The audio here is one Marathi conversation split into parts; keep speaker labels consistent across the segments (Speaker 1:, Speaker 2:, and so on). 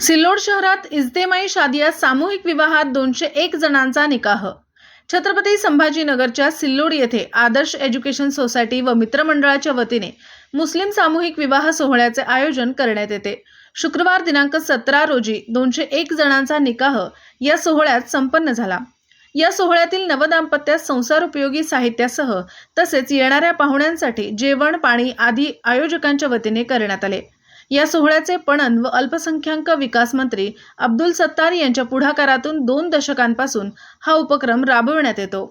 Speaker 1: सिल्लोड शहरात इज्तेमाई शादिया सामूहिक विवाहात दोनशे एक जणांचा निकाह. छत्रपती संभाजीनगरच्या सिल्लोड येथे आदर्श एज्युकेशन सोसायटी व मित्रमंडळाच्या वतीने मुस्लिम सामूहिक विवाह सोहळ्याचे आयोजन करण्यात येते. शुक्रवार दिनांक सतरा रोजी दोनशे एक जणांचा निकाह या सोहळ्यात संपन्न झाला. या सोहळ्यातील नवदाम्पत्यास संसारोपयोगी साहित्यासह तसेच येणाऱ्या पाहुण्यांसाठी जेवण पाणी आदी आयोजकांच्या वतीने करण्यात आले. या सोहळ्याचे पणन व अल्पसंख्याक विकास मंत्री अब्दुल सत्तार यांच्या पुढाकारातून दोन दशकांपासून हा उपक्रम राबविण्यात येतो.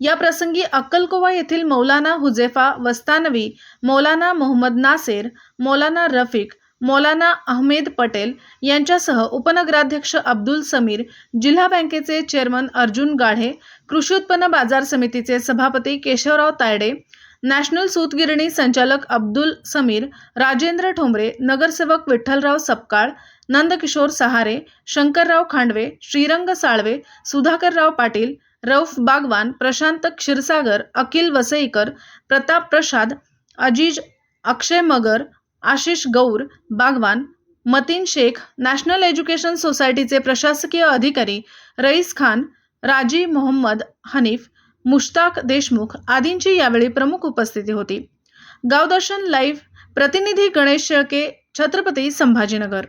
Speaker 1: या प्रसंगी अक्कलकोवा येथील मौलाना हुजेफा वस्तानवी मौलाना मोहम्मद नासेर मौलाना रफिक मौलाना अहमेद पटेल यांच्यासह उपनगराध्यक्ष अब्दुल समीर जिल्हा बँकेचे चेअरमन अर्जुन गाढे कृषी उत्पन्न बाजार समितीचे सभापती केशवराव तायडे नॅशनल सूतगिरणी संचालक अब्दुल समीर राजेंद्र ठोंबरे नगरसेवक विठ्ठलराव सपकाळ नंदकिशोर सहारे शंकरराव खांडवे श्रीरंग साळवे सुधाकरराव पाटील रौफ बागवान प्रशांत क्षीरसागर अखिल वसईकर प्रताप प्रसाद अजीज अक्षय मगर आशिष गौर बागवान मतीन शेख नॅशनल एज्युकेशन सोसायटीचे प्रशासकीय अधिकारी रईस खान राजी मोहम्मद हनीफ मुश्ताक देशमुख आदींची यावेळी प्रमुख उपस्थिती होती. गावदर्शन लाईव्ह प्रतिनिधी गणेश शेळके छत्रपती संभाजीनगर.